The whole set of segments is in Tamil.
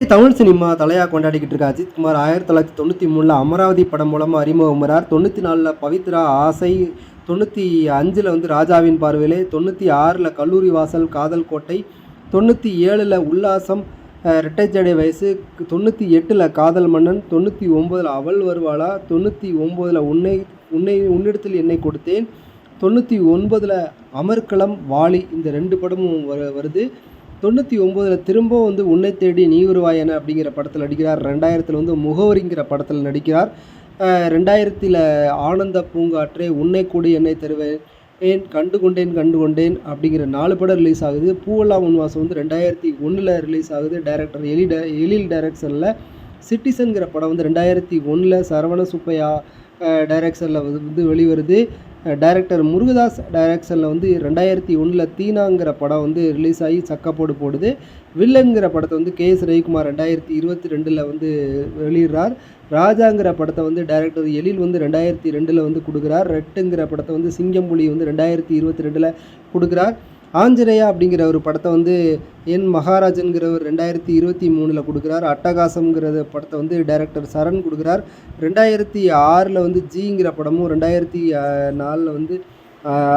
தமிழ் சினிமா தலையாக கொண்டாடிக்கிட்டு இருக்க அஜித்குமார் ஆயிரத்தி தொள்ளாயிரத்தி தொண்ணூற்றி மூணில் அமராவதி படம் மூலமாக அறிமுகமாகிறார் தொண்ணூற்றி நாலில் பவித்ரா ஆசை தொண்ணூற்றி அஞ்சில் வந்து ராஜாவின் பார்வையிலே தொண்ணூற்றி ஆறில் கல்லூரி வாசல் காதல் கோட்டை தொண்ணூற்றி ஏழில் உல்லாசம் ரெட்டைச்சடை வயசு தொண்ணூற்றி எட்டில் காதல் மன்னன் தொண்ணூற்றி ஒம்போதில் அவள் வருவாளா தொண்ணூற்றி ஒம்போதில் உன்னை உன்னை உன்னிடத்தில் என்னை கொடுத்தேன் தொண்ணூற்றி ஒன்பதில் அமர்க்களம் வாலி இந்த ரெண்டு படமும் வரு வருது. தொண்ணூற்றி ஒம்போதில் திரும்பவும் வந்து உன்னை தேடி நீ உருவாயன அப்படிங்கிற படத்தில் நடிக்கிறார். ரெண்டாயிரத்தில் வந்து முகவரிங்கிற படத்தில் நடிக்கிறார். ரெண்டாயிரத்தில் ஆனந்த பூங்காற்றே உன்னை கூடி என்னை தருவேன். ஏன் கண்டு கொண்டேன் கண்டு கொண்டேன் அப்படிங்கிற நாலு படம் ரிலீஸ் ஆகுது. பூவெல்லாம் உன்வாசம் வந்து ரெண்டாயிரத்தி ஒன்றில் ரிலீஸ் ஆகுது. டைரக்டர் எலி ட எழில் டைரக்ஷனில் சிட்டிசன்கிற படம் வந்து ரெண்டாயிரத்தி ஒன்றில் சரவண சுப்பையா டைரக்ஷனில் வந்து வெளிவருது. டைரக்டர் முருகதாஸ் டைரக்ஷனில் வந்து ரெண்டாயிரத்தி ஒன்றில் தீனாங்கிற படம் வந்து ரிலீஸ் ஆகி சக்கப்போடு போடுது. வில்லன்கிற படத்தை வந்து கே எஸ் ரவிக்குமார் ரெண்டாயிரத்தி இருபத்தி ரெண்டில் வந்து வெளியிடுறார். ராஜாங்கிற படத்தை வந்து டைரக்டர் எழில் வந்து ரெண்டாயிரத்தி ரெண்டில் வந்து கொடுக்குறார். ரெட்டுங்கிற படத்தை வந்து சிங்கம்புலி வந்து ரெண்டாயிரத்தி இருபத்தி ரெண்டில் கொடுக்குறார். ஆஞ்சநேயா அப்படிங்கிற ஒரு படத்தை வந்து என் மகாராஜன்கிறவர் ரெண்டாயிரத்தி இருபத்தி மூணில் கொடுக்குறார். அட்டகாசம்ங்கிற படத்தை வந்து டைரக்டர் சரண் கொடுக்குறார். ரெண்டாயிரத்தி ஆறில் வந்து ஜிங்கிற படமும் ரெண்டாயிரத்தி நாலில் வந்து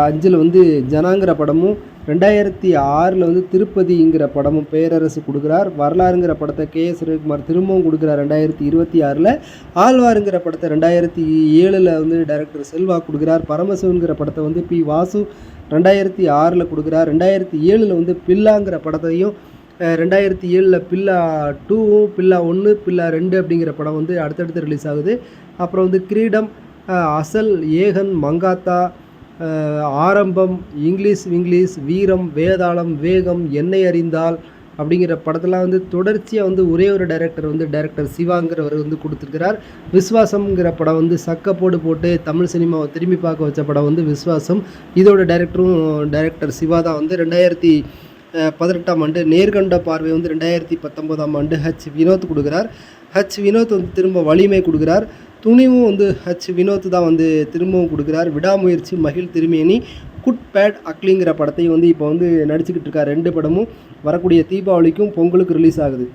அஞ்சில் வந்து ஜனாங்கிற படமும் ரெண்டாயிரத்தி ஆறில் வந்து திருப்பதிங்கிற படமும் பேரரசு கொடுக்குறார். வரலாறுங்கிற படத்தை கே எஸ் ரவிக்குமார் திரும்பவும் கொடுக்குறார் ரெண்டாயிரத்தி இருபத்தி ஆறில். ஆழ்வாருங்கிற படத்தை ரெண்டாயிரத்தி ஏழில் வந்து டைரக்டர் செல்வா கொடுக்குறார். பரமசிவன்கிற படத்தை வந்து பி வாசு ரெண்டாயிரத்தி ஆறில் கொடுக்குறார். ரெண்டாயிரத்தி ஏழில் வந்து பில்லாங்கிற படத்தையும் ரெண்டாயிரத்தி ஏழில் பில்லா டூவும் பில்லா ஒன்று பில்லா ரெண்டு அப்படிங்கிற படம் வந்து அடுத்தடுத்து ரிலீஸ் ஆகுது. அப்புறம் வந்து கிரீடம் அசல் ஏகன் மங்காத்தா ஆரம்பம் இங்கிலீஷ் இங்கிலீஷ் வீரம் வேதாளம் வேகம் என்னை அறிந்தால் அப்படிங்கிற படத்தெல்லாம் வந்து தொடர்ச்சியாக வந்து ஒரே ஒரு டைரக்டர் வந்து டைரக்டர் சிவாங்கிறவர் வந்து கொடுத்துருக்கிறார். விஸ்வாசம்ங்கிற படம் வந்து சக்கப்போடு போட்டு தமிழ் சினிமாவை திரும்பி பார்க்க வச்ச படம் வந்து விஸ்வாசம். இதோட டைரக்டரும் டைரக்டர் சிவா தான் வந்து ரெண்டாயிரத்தி பதினெட்டாம் ஆண்டு நேர்கண்ட பார்வை வந்து ரெண்டாயிரத்தி பத்தொம்போதாம் ஆண்டு ஹச் வினோத் கொடுக்குறார். ஹச் வினோத் வந்து திரும்ப வலிமை கொடுக்குறார். துணிவும் வந்து ஹச் வினோத் தான் வந்து திரும்பவும் கொடுக்குறார். விடாமுயற்சி மகிழ் திருமேனி குட் பேட் அக்லிங்கிற படத்தையும் வந்து இப்போ வந்து நடிச்சுக்கிட்டு இருக்கார். ரெண்டு படமும் வரக்கூடிய தீபாவளிக்கும் பொங்கலுக்கு ரிலீஸ் ஆகுது.